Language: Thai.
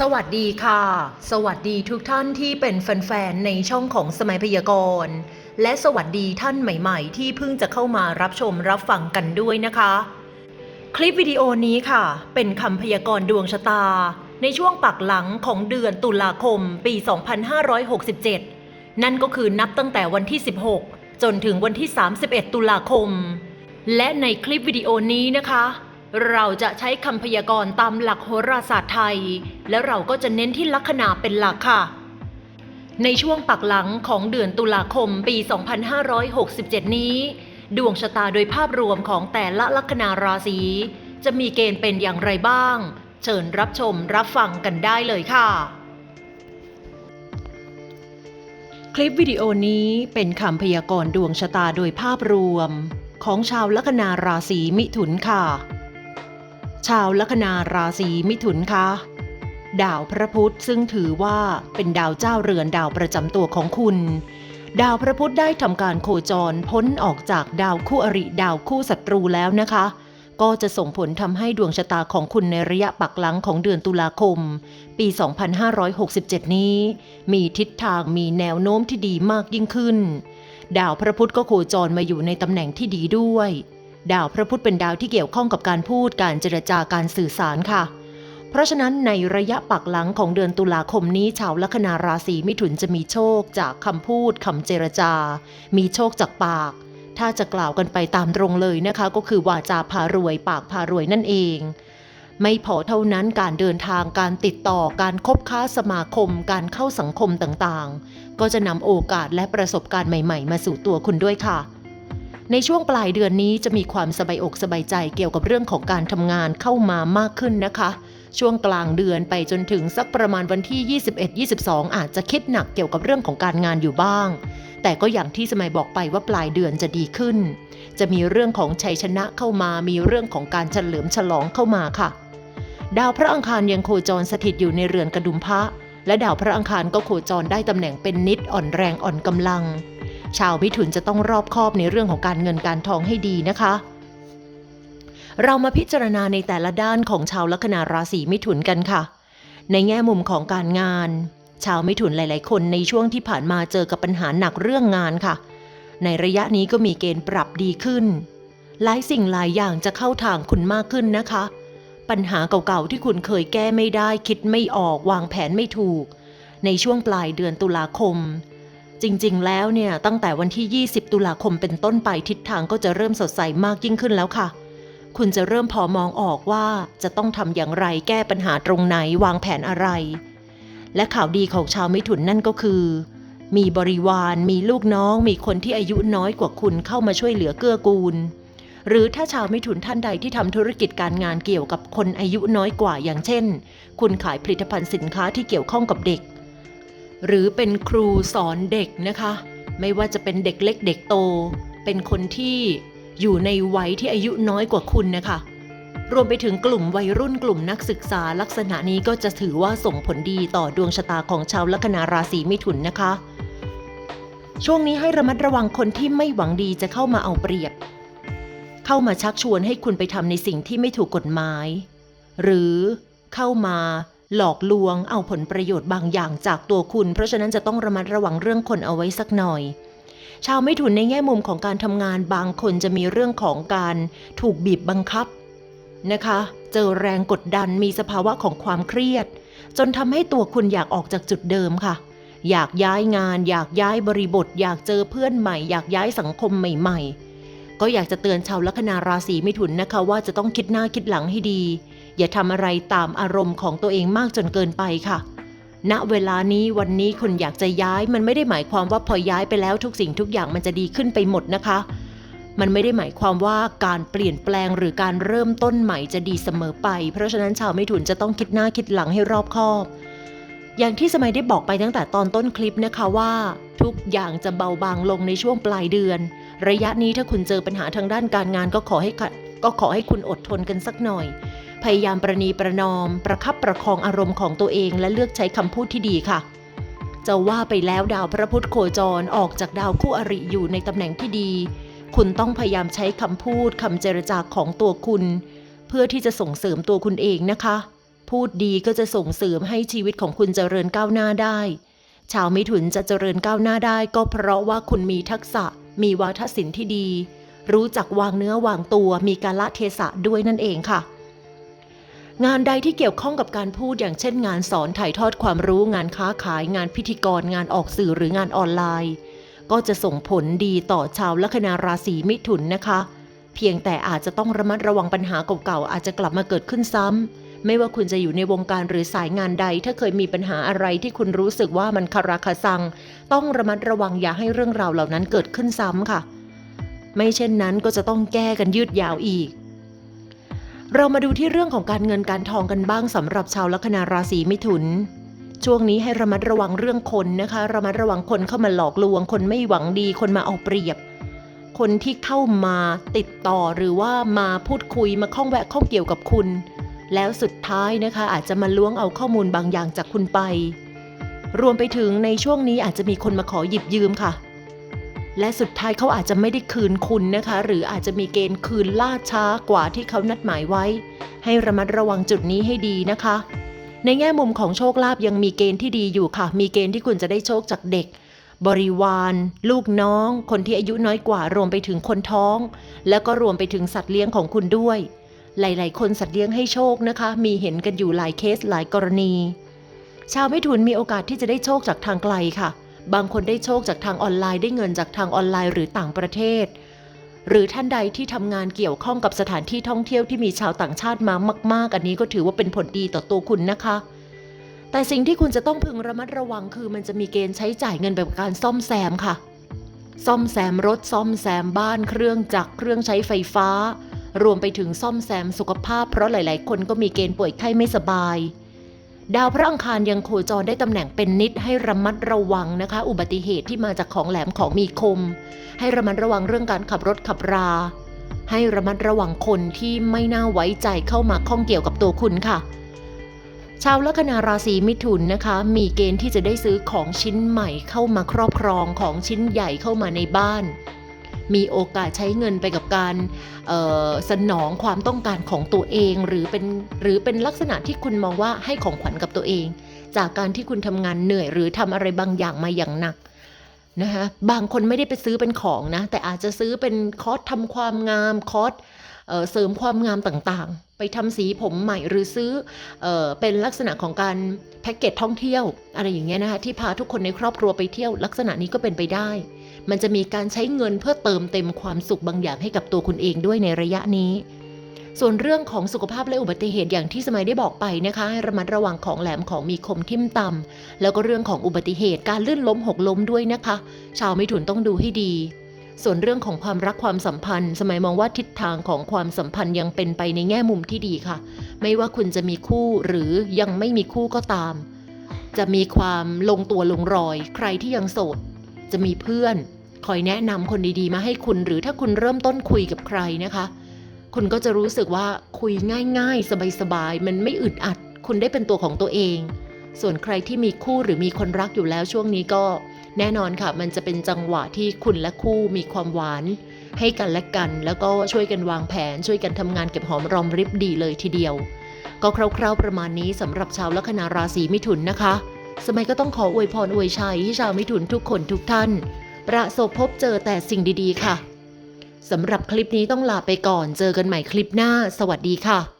สวัสดีค่ะ สวัสดีทุกท่านที่เป็นแฟนๆ ในช่องของสมัยพยากรณ์ และสวัสดีท่านใหม่ๆ ที่เพิ่งจะเข้ามารับชมรับฟังกันด้วยนะคะ คลิปวิดีโอนี้ค่ะ เป็นคำพยากรณ์ดวงชะตา ในช่วงปักหลังของเดือนตุลาคมปี 2567 นั่นก็คือนับตั้งแต่วันที่ 16 จนถึงวันที่ 31 ตุลาคม และในคลิปวิดีโอนี้นะคะ เราจะใช้คำพยากรณ์ตามหลักโหราศาสตร์ไทย และเราก็จะเน้นที่ลัคนาเป็นหลักค่ะ ในช่วงปักหลังของเดือนตุลาคมปี 2567 นี้ ดวงชะตาโดยภาพรวมของแต่ละลัคนาราศีจะมีเกณฑ์เป็นอย่างไรบ้าง เชิญรับชมรับฟังกันได้เลยค่ะ คลิปวิดีโอนี้เป็นคำพยากรณ์ดวงชะตาโดยภาพรวมของชาวลัคนาราศีมิถุนค่ะ ชาวลัคนาราศีมิถุนคะดาวพระพุธซึ่งถือว่าเป็นดาวเจ้าเรือนดาวประจำตัวของคุณ ดาวพระพุธได้ทำการโคจรพ้นออกจากดาวคู่อริดาวคู่ศัตรูแล้วนะคะ ก็จะส่งผลทำให้ดวงชะตาของคุณในระยะปักหลังของเดือนตุลาคม ปี 2567 นี้ มีทิศทางมีแนวโน้มที่ดีมากยิ่งขึ้น ดาวพระพุธก็โคจรมาอยู่ในตำแหน่งที่ดีด้วย ดาวพระพุธเป็นดาวที่เกี่ยวข้องกับการพูดการเจรจาการสื่อสารค่ะ เพราะฉะนั้นในระยะปักหลังของเดือนตุลาคมนี้ ชาวลัคนาราศีมิถุนจะมีโชคจากคำพูดคำเจรจา มีโชคจากปาก ถ้าจะกล่าวกันไปตามตรงเลยนะคะ ก็คือวาจาพารวย ปากพารวยนั่นเอง ไม่พอเท่านั้นการเดินทางการติดต่อการคบค้าสมาคม การเข้าสังคมต่างๆ ก็จะนำโอกาสและประสบการณ์ใหม่ ๆ มาสู่ตัวคุณด้วยค่ะ ในช่วงปลายเดือนนี้จะมีความสบายอกสบายใจเกี่ยวกับเรื่องของการทำงานเข้ามามากขึ้นนะคะ ช่วงกลางเดือนไปจนถึงสักประมาณวันที่ 21-22 อาจจะคิดหนักเกี่ยวกับเรื่องของการงานอยู่บ้าง แต่ก็อย่างที่สมัยบอกไปว่าปลายเดือนจะดีขึ้น จะมีเรื่องของชัยชนะเข้ามา มีเรื่องของการเฉลิมฉลองเข้ามาค่ะ ดาวพระอังคารยังโคจรสถิตอยู่ในเรือนกระดุมพระและดาวพระอังคารก็โคจรได้ตำแหน่งเป็นนิดอ่อนแรงอ่อนกำลัง ชาวมิถุนจะต้องรอบคอบในเรื่องของการเงินการทองให้ดีนะคะ เรามาพิจารณาในแต่ละด้านของชาวลัคนาราศีมิถุนกันค่ะ ในแง่มุมของการงาน ชาวมิถุนหลาย ๆ คนในช่วงที่ผ่านมาเจอกับปัญหาหนักเรื่องงานค่ะ ในระยะนี้ก็มีเกณฑ์ปรับดีขึ้น หลายสิ่งหลายอย่างจะเข้าทางคุณมากขึ้นนะคะ ปัญหาเก่าๆที่คุณเคยแก้ไม่ได้ คิดไม่ออกวางแผนไม่ถูก ในช่วงปลายเดือนตุลาคม จริง ๆ แล้วเนี่ยตั้งแต่วันที่ 20 ตุลาคมเป็นต้นไปทิศทางก็จะเริ่มสดใสมากยิ่งขึ้นแล้วค่ะ คุณจะเริ่มพอมองออกว่าจะต้องทำอย่างไรแก้ปัญหาตรงไหนวางแผนอะไร และข่าวดีของชาวมิถุนนั่นก็คือ มีบริวารมีลูกน้อง มีคนที่อายุน้อยกว่าคุณเข้ามาช่วยเหลือเกื้อกูล หรือถ้าชาวมิถุนท่านใดที่ทำธุรกิจการงานเกี่ยวกับคนอายุน้อยกว่าอย่างเช่น คุณขายผลิตภัณฑ์สินค้าที่เกี่ยวข้องกับเด็ก หรือเป็นครูสอนเด็กนะคะ ไม่ว่าจะเป็นเด็กเล็กเด็กโต เป็นคนที่อยู่ในวัยที่อายุน้อยกว่าคุณนะคะ รวมไปถึงกลุ่มวัยรุ่นกลุ่มนักศึกษาลักษณะนี้ก็จะถือว่าส่งผลดีต่อดวงชะตาของชาวลัคนาราศีมิถุนนะคะ ช่วงนี้ให้ระมัดระวังคนที่ไม่หวังดีจะเข้ามาเอาเปรียบ เข้ามาชักชวนให้คุณไปทำในสิ่งที่ไม่ถูกกฎหมาย หรือเข้ามา หลอกลวงเอาผลประโยชน์บางอย่างจากตัวคุณ เพราะฉะนั้นจะต้องระมัดระวังเรื่องคนเอาไว้สักหน่อย ชาวไม่ถุนในแง่มุมของการทำงานบางคนจะมีเรื่องของการถูกบีบบังคับนะคะ เจอแรงกดดันมีสภาวะของความเครียด จนทำให้ตัวคุณอยากออกจากจุดเดิมค่ะ อยากย้ายงาน อยากย้ายบริบท อยากเจอเพื่อนใหม่ อยากย้ายสังคมใหม่ ๆ ก็อยากจะเตือนชาวลัคนาราศีมิถุนนะคะว่าจะต้องคิดหน้าคิดหลังให้ดี อย่าทำอะไรตามอารมณ์ของตัวเองมากจนเกินไปค่ะ ณเวลานี้วันนี้คุณอยากจะย้ายมันไม่ได้หมายความว่าพอย้ายไปแล้วทุกสิ่งทุกอย่างมันจะดีขึ้นไปหมดนะคะ มันไม่ได้หมายความว่าการเปลี่ยนแปลงหรือการเริ่มต้นใหม่จะดีเสมอไป เพราะฉะนั้นชาวไม่ถุนจะต้องคิดหน้าคิดหลังให้รอบคอบอย่างที่สมัยได้บอกไปตั้งแต่ตอนต้นคลิปนะคะว่า ทุกอย่างจะเบาบางลงในช่วงปลายเดือน ระยะนี้ถ้าคุณเจอปัญหาทางด้านการงานก็ขอให้ก็ขอให้คุณอดทนกันสักหน่อย พยายามประนีประนอม ประคับประคองอารมณ์ของตัวเองและเลือกใช้คำพูดที่ดีค่ะ จะว่าไปแล้วดาวพระพุธโคจรออกจากดาวคู่อริอยู่ในตำแหน่งที่ดี คุณต้องพยายามใช้คำพูดคำเจรจาของตัวคุณ เพื่อที่จะส่งเสริมตัวคุณเองนะคะ พูดดีก็จะส่งเสริมให้ชีวิตของคุณเจริญก้าวหน้าได้ ชาวมิถุนจะเจริญก้าวหน้าได้ ก็เพราะว่าคุณมีทักษะ มีวาทศิลป์ที่ดีรู้จักวางเนื้อวางตัวมีการละเทศะด้วยนั่นเองค่ะ งานใดที่เกี่ยวข้องกับการพูดอย่างเช่นงานสอนถ่ายทอดความรู้งานค้าขาย งานพิธีกร งานออกสื่อหรืองานออนไลน์ ก็จะส่งผลดีต่อชาวลัคนาราศีมิถุนนะคะ เพียงแต่อาจจะต้องระมัดระวังปัญหาเก่าๆอาจจะกลับมาเกิดขึ้นซ้ำไม่ว่าคุณจะอยู่ในวงการหรือสายงานใด ถ้าเคยมีปัญหาอะไรที่คุณรู้สึกว่ามันคาราคาซัง ต้องระมัดระวังอย่าให้เรื่องราวเหล่านั้นเกิดขึ้นซ้ำค่ะ ไม่เช่นนั้นก็จะต้องแก้กันยืดยาวอีก เรามาดูที่เรื่องของการเงินการทองกันบ้างสำหรับชาวลัคนาราศีมิถุน ช่วงนี้ให้ระมัดระวังเรื่องคนนะคะ ระมัดระวังคนเข้ามาหลอกลวง คนไม่หวังดี คนมาเอาเปรียบ คนที่เข้ามาติดต่อหรือว่ามาพูดคุยมาข้องแวะข้องเกี่ยวกับคุณ แล้วสุดท้ายนะคะอาจจะมาล้วงเอาข้อมูลบางอย่างจากคุณไป รวมไปถึงในช่วงนี้อาจจะมีคนมาขอหยิบยืมค่ะ และสุดท้ายเขาอาจจะไม่ได้คืนคุณนะคะ หรืออาจจะมีเกณฑ์คืนล่าช้ากว่าที่เขานัดหมายไว้ ให้ระมัดระวังจุดนี้ให้ดีนะคะ ในแง่มุมของโชคลาภยังมีเกณฑ์ที่ดีอยู่ค่ะ มีเกณฑ์ที่คุณจะได้โชคจากเด็ก บริวาร ลูกน้อง คนที่อายุน้อยกว่ารวมไปถึงคนท้อง แล้วก็รวมไปถึงสัตว์เลี้ยงของคุณด้วย หลาย ๆ คนสัตว์เลี้ยงให้โชคนะคะ มีเห็นกันอยู่หลายเคสหลายกรณี ชาวมิถุนมีโอกาสที่จะได้โชคจากทางไกลค่ะ บางคนได้โชคจากทางออนไลน์ได้เงินจากทางออนไลน์หรือต่างประเทศ หรือท่านใดที่ทำงานเกี่ยวข้องกับสถานที่ท่องเที่ยวที่มีชาวต่างชาติมามาก ๆ อันนี้ก็ถือว่าเป็นผลดีต่อตัวคุณนะคะ แต่สิ่งที่คุณจะต้องพึงระมัดระวังคือมันจะมีเกณฑ์ใช้จ่ายเงินแบบการซ่อมแซมค่ะ ซ่อมแซมรถซ่อมแซมบ้านเครื่องจักรเครื่องใช้ไฟฟ้า รวมไปถึงซ่อมแซมสุขภาพ เพราะหลาย ๆ คนก็มีเกณฑ์ป่วยไข้ไม่สบาย ดาวพระอังคารยังโคจรได้ตำแหน่งเป็นนิดให้ระมัดระวังนะคะ อุบัติเหตุที่มาจากของแหลมของมีคม ให้ระมัดระวังเรื่องการขับรถขับรา ให้ระมัดระวังคนที่ไม่น่าไว้ใจเข้ามาข้องเกี่ยวกับตัวคุณค่ะ ชาวลัคนาราศีมิถุนนะคะ มีเกณฑ์ที่จะได้ซื้อของชิ้นใหม่เข้ามาครอบครองของชิ้นใหญ่เข้ามาในบ้าน มีโอกาสใช้เงินไปกับการสนองความต้องการของตัวเอง หรือเป็นหรือเป็นลักษณะที่คุณมองว่าให้ของขวัญกับตัวเอง จากการที่คุณทำงานเหนื่อย หรือทำอะไรบางอย่างมาอย่างหนักนะคะบางคนไม่ได้ไปซื้อเป็นของนะ แต่อาจจะซื้อเป็นคอร์สทำความงามคอร์สเอ่อเสริมความงามต่างๆ ไปทำสีผมใหม่หรือซื้อเออเป็นลักษณะของการแพ็กเกจท่องเที่ยว อะไรอย่างเงี้ยนะคะที่พาทุกคนในครอบครัวไปเที่ยวลักษณะนี้ก็เป็นไปได้ มันจะมีการใช้เงินเพื่อเติมเต็มความสุขบางอย่างให้กับตัวคุณเองด้วยในระยะนี้ ส่วนเรื่องของสุขภาพและอุบัติเหตุอย่างที่สมัยได้บอกไปนะคะให้ระมัดระวังของแหลมของมีคมทิ่มต่ำแล้วก็เรื่องของอุบัติเหตุการลื่นล้มหกล้มด้วยนะคะ ชาวมิถุนต้องดูให้ดี ส่วนเรื่องของความรักความสัมพันธ์ สมัยมองว่าทิศทางของความสัมพันธ์ยังเป็นไปในแง่มุมที่ดีค่ะ ไม่ว่าคุณจะมีคู่หรือยังไม่มีคู่ก็ตาม จะมีความลงตัวลงรอย ใครที่ยังโสด จะมีเพื่อน คอยแนะนำคนดีๆ มาให้คุณ หรือถ้าคุณเริ่มต้นคุยกับใครนะคะ คุณก็จะรู้สึกว่าคุยง่าย ๆ สบายๆมันไม่อึดอัด คุณได้เป็นตัวของตัวเอง ส่วนใครที่มีคู่หรือมีคนรักอยู่แล้วช่วงนี้ก็ แน่นอนค่ะ มันจะเป็นจังหวะที่คุณและคู่มีความหวาน ให้กันและกัน แล้วก็ช่วยกันวางแผน ช่วยกันทำงานเก็บหอมรอมริบดีเลยทีเดียว ก็คร่าวๆประมาณนี้สำหรับชาวลัคนาราศีมิถุนนะคะ สมัยก็ต้องขออวยพรอวยชัยให้ชาวมิถุนทุกคนทุกท่าน ประสบพบเจอแต่สิ่งดีๆ ค่ะสำหรับคลิปนี้ต้องลาไปก่อน เจอกันใหม่คลิปหน้า สวัสดีค่ะ